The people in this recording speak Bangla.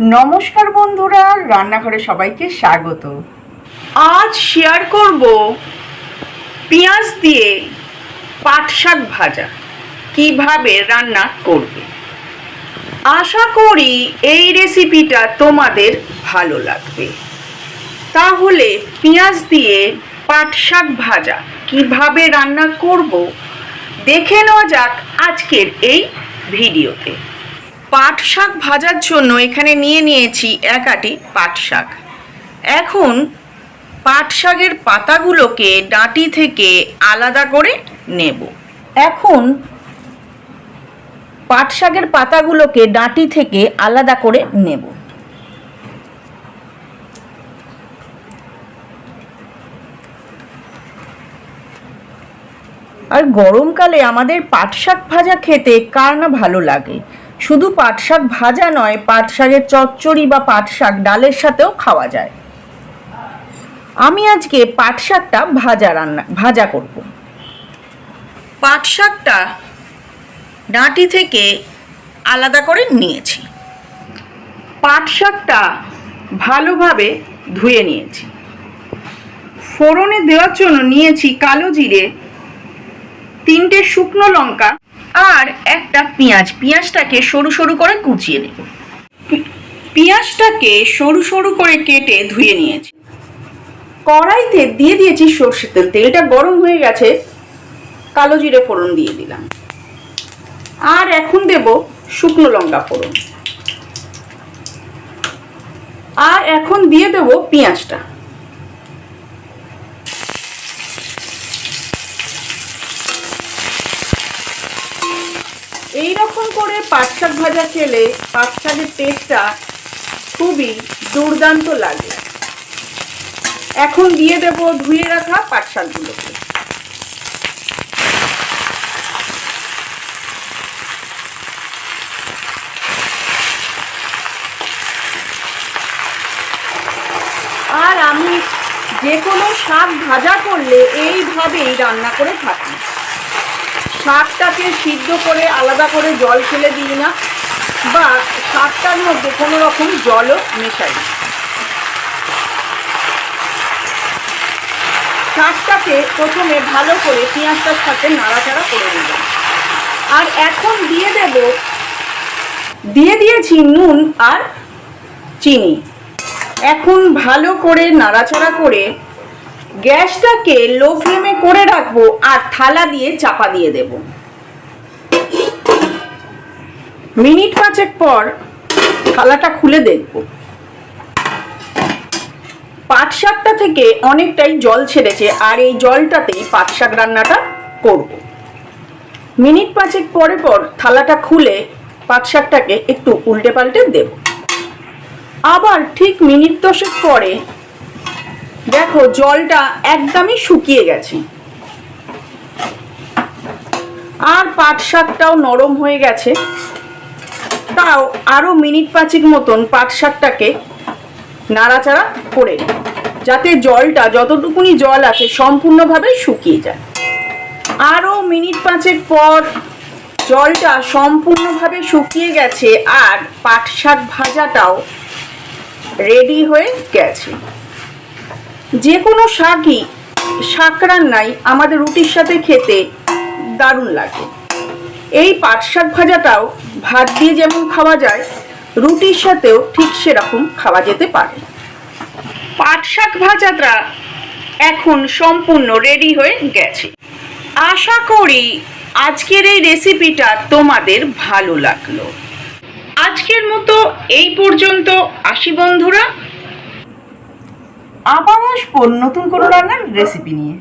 নমস্কার বন্ধুরা, রান্নাঘরে সবাইকে স্বাগত। আজ শেয়ার করব পেঁয়াজ দিয়ে পাট শাক ভাজা। কীভাবে রান্না করবে? আশা করি এই রেসিপিটা তোমাদের ভালো লাগবে। তাহলে পেঁয়াজ দিয়ে পাট শাক ভাজা কীভাবে রান্না করব, দেখে নেওয়া যাক আজকের এই ভিডিওতে পাট শাক ভাজার জন্য এখানে নিয়ে নিয়েছি এক আটি পাট শাক এখন পাট শাকের পাতাগুলোকে ডাঁটি থেকে আলাদা করে নেব। এখন পাট শাকের পাতাগুলোকে ডাঁটি থেকে আলাদা করে নেব। আর গরমকালে আমাদের পাট শাক ভাজা খেতে কার না ভালো লাগে? শুধু পাট শাক ভাজা নয় পাট শাকের চচ্চড়ি বা পাট শাক ডালের সাথেও খাওয়া যায়। আমি আজকে পাট শাকটা ভাজা রান্না, ভাজা করব। পাট শাকটা ডাঁটি থেকে আলাদা করে নিয়েছি। পাট শাকটা ভালোভাবে ধুয়ে নিয়েছি। ফোড়নে দেওয়ার জন্য নিয়েছি কালো জিরে, তিনটে শুকনো লঙ্কা আর একটা পেঁয়াজ। পেঁয়াজটাকে সরু সরু করে কুচিয়ে নেব পেঁয়াজটাকে সরু সরু করে কেটে ধুয়ে নিয়েছি। কড়াইতে দিয়ে দিয়েছি সর্ষের তেল। তেলটা গরম হয়ে গেছে। কালো জিরে ফোড়ন দিয়ে দিলাম। আর এখন দেব শুকনো লঙ্কা ফোড়ন। আর এখন দিয়ে দেব পেঁয়াজটা। এই রকম করে পাট শাক ভাজা খেলে পাট শাকের টেস্টটা খুবই দুর্দান্ত লাগে। এখন দিয়ে দেব, ধুয়ে রাখা পাট শাকগুলোকে। আর আমি যে কোনো শাক ভাজা করলে এইভাবেই রান্না করে থাকি। শাকটাকে সিদ্ধ করে আলাদা করে জল ফেলে দিই না, বা শাকটার মধ্যে কোনো রকম জলও মেশাই শাকটাকে প্রথমে ভালো করে পেঁয়াজটার সাথে নাড়াচাড়া করে দিলাম আর এখন দিয়ে দেব, দিয়ে দিয়েছি নুন আর চিনি। এখন ভালো করে নাড়াচাড়া করে গ্যাসটাকে লো ফ্লেমে করে রাখব আর থালা দিয়ে চাপা দিয়ে দেব। মিনিট পাঁচেক পর থালাটা খুলে দেখব। পাট শাকটা থেকে অনেকটাই জল ছেড়েছে আর এই জলটাতেই পাট শাক রান্নাটা করব। মিনিট পাঁচেক পরে পর থালাটা খুলে পাট শাকটাকে একটু উল্টে পাল্টে দেব। আবার ঠিক মিনিট দশেক পরে দেখো, জলটা একদমই শুকিয়ে গেছে। আর পাট শাকটাও নরম হয়ে গেছে। তাও আরও মিনিট পাঁচেক মতন পাট শাকটাকে নাড়াচাড়া করে যাতে জলটা যতটুকুনি জল আছে সম্পূর্ণভাবে শুকিয়ে যায়। আরও মিনিট পাঁচেক পর জলটা সম্পূর্ণভাবে শুকিয়ে গেছে আর পাট শাক ভাজাটাও রেডি হয়ে গেছে। যে কোনো শাকই শাক রান্নাই আমাদের রুটির সাথে খেতে দারুণ লাগে। এই পাট শাক ভাজাটাও ভাত দিয়ে যেমন খাওয়া যায়, রুটির সাথেও ঠিক সেরকম খাওয়া যেতে পারে। পাট শাক ভাজাটা এখন সম্পূর্ণ রেডি হয়ে গেছে। আশা করি আজকের এই রেসিপিটা তোমাদের ভালো লাগল। আজকের মতো এই পর্যন্ত। আসি বন্ধুরা আবার আসব নতুন কোনো রান্নার রেসিপি নিয়ে।